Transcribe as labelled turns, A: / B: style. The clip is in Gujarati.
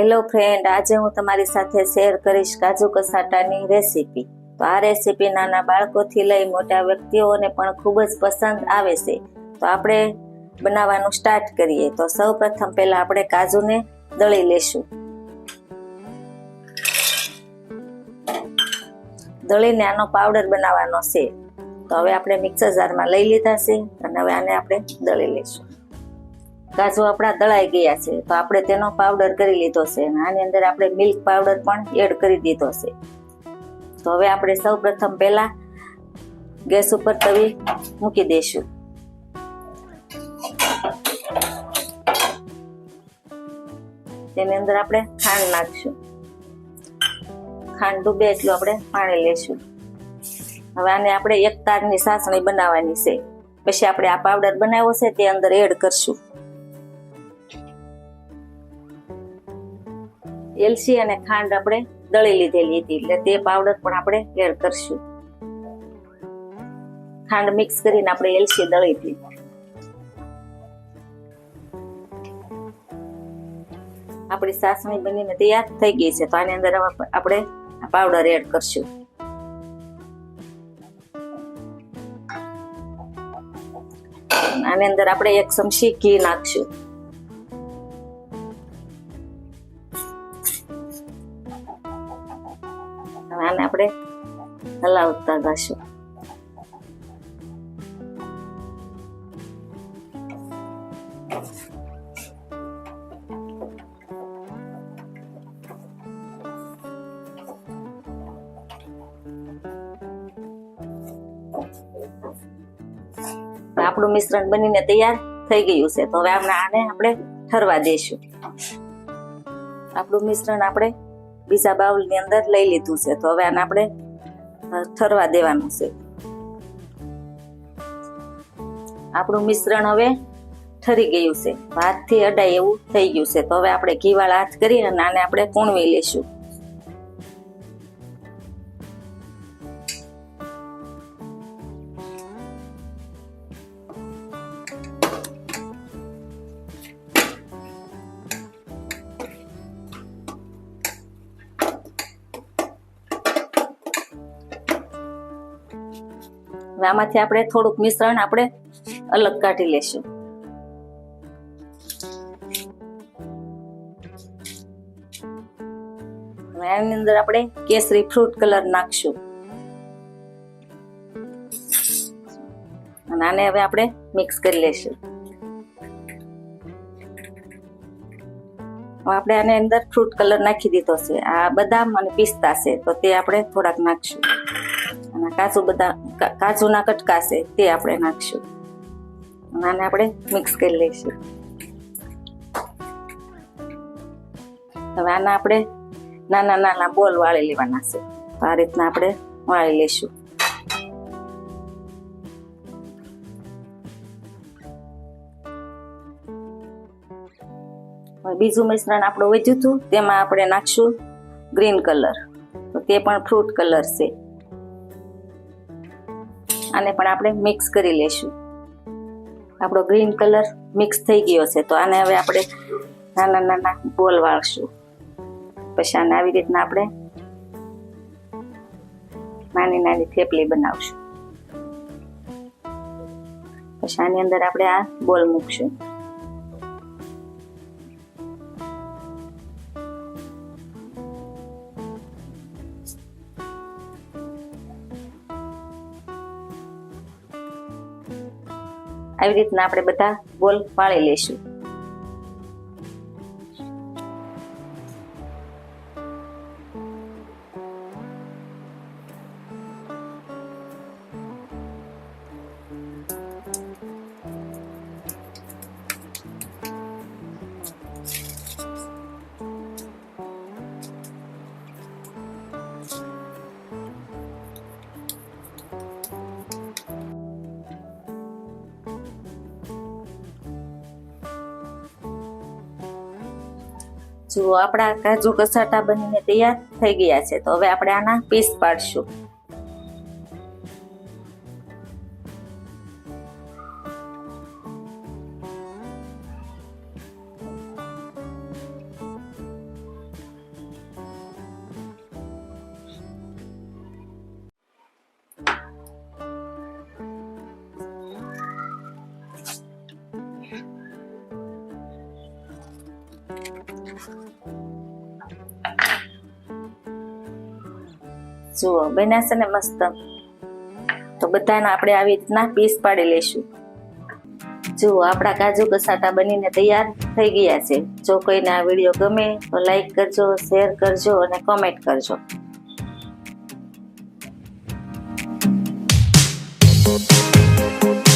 A: હેલો ફ્રેન્ડ આજે હું તમારી સાથે શેર કરીશ કાજુ કસાટાની રેસીપી તો આ રેસીપી નાના બાળકોથી લઈ મોટા વ્યક્તિઓને પણ ખૂબ જ પસંદ આવે છે. તો આપણે બનાવવાનું સ્ટાર્ટ કરીએ. તો સૌ પ્રથમ પહેલા આપણે કાજુને દળી લેશું. દળીને આનો પાવડર બનાવવાનો છે. તો હવે આપણે મિક્સર જારમાં લઈ લીધા છે અને હવે આને આપણે દળી લઈશું કાજુ આપણા દળાઈ ગયા છે, તો આપણે તેનો પાવડર કરી લીધો છે અને આની અંદર આપણે મિલ્ક પાવડર પણ એડ કરી દીધો છે. તો હવે આપણે સૌ પ્રથમ પહેલા ગેસ ઉપર તવી મૂકી દઈશું. તેની અંદર આપણે ખાંડ નાખશું. ખાંડ ડૂબે એટલું આપણે પાણી લેશું. હવે આને આપણે એક તારની સાસણી બનાવવાની છે. પછી આપણે આ પાવડર બનાવ્યો છે તે અંદર એડ કરશું. એલસી અને ખાંડ આપણે દળી લીધેલી હતી એટલે તે પાવડર પણ આપણે એડ કરશું. ખાંડ મિક્સ કરીને આપણે એલસી દળી હતી. આપણી સાસણી બનીને તૈયાર થઈ ગઈ છે, તો આની અંદર આપણે પાવડર એડ કરશું. આની અંદર આપણે એક ચમચી ઘી નાખશું. આને આપણે હલાવતા જશું આપણું મિશ્રણ બનીને તૈયાર થઈ ગયું છે. તો હવે આપણે આને આપણે ઠરવા દઈશું આપણું મિશ્રણ આપણે બીજા બાઉલની અંદર લઈ લીધું છે. તો હવે આને આપણે ઠરવા દેવાનું છે. આપણું મિશ્રણ હવે ઠરી ગયું છે. હાથથી અડાય એવું થઈ ગયું છે. તો હવે આપણે ઘીવાળા હાથ કરી અને આને આપણે કૂણવી લેશું આમાંથી આપણે થોડુંક મિશ્રણ આપણે અલગ કાઢી લેશું. હવે અંદર આપણે કેસરી ફ્રૂટ કલર નાખશું. અને આને હવે આપણે મિક્સ કરી લેશું. આપણે આને અંદર ફ્રૂટ કલર નાખી દીધો છે. આ બદામ અને પિસ્તા છે, તો તે આપણે થોડાક નાખશું. અને કાજુ બધા કાજુના કટકા છે, તે આપણે નાખશું. અને આને આપણે મિક્સ કરી લઈશું. હવે આના આપણે નાના નાના બોલ વાળી લેવાના છે. તો આ રીતના આપણે વાળી લઈશું. બીજું મિશ્રણ આપણું વધ્યું હતું, તેમાં આપણે નાખશું ગ્રીન કલર તો તે પણ ફ્રૂટ કલર છે. આને પણ આપણે મિક્સ કરી લેશું. આપણો ગ્રીન કલર મિક્સ થઈ ગયો છે, તો આને હવે આપણે નાના નાના બોલ વાળશું. પછી આને આવી રીતના આપણે નાની નાની થેપલી બનાવશું. પછી આની અંદર આપણે આ બોલ મૂકશું. આવી રીતના આપણે બધા બોલ વાળી લઈશું. જુઓ આપણા કાજુ કસાટા બનીને તૈયાર થઈ ગયા છે, તો હવે આપણે આના પીસ પાડશું. જુઓ બન્યા છે ને મસ્ત. તો બધાને આપણે આવી રીતના પીસ પાડી લઈશું. જુઓ, આપણા કાજુ કસાટા બનીને તૈયાર થઈ ગયા છે. જો કોઈને આ વીડિયો ગમે, તો લાઈક કરજો શેર કરજો અને કોમેન્ટ કરજો.
B: Thank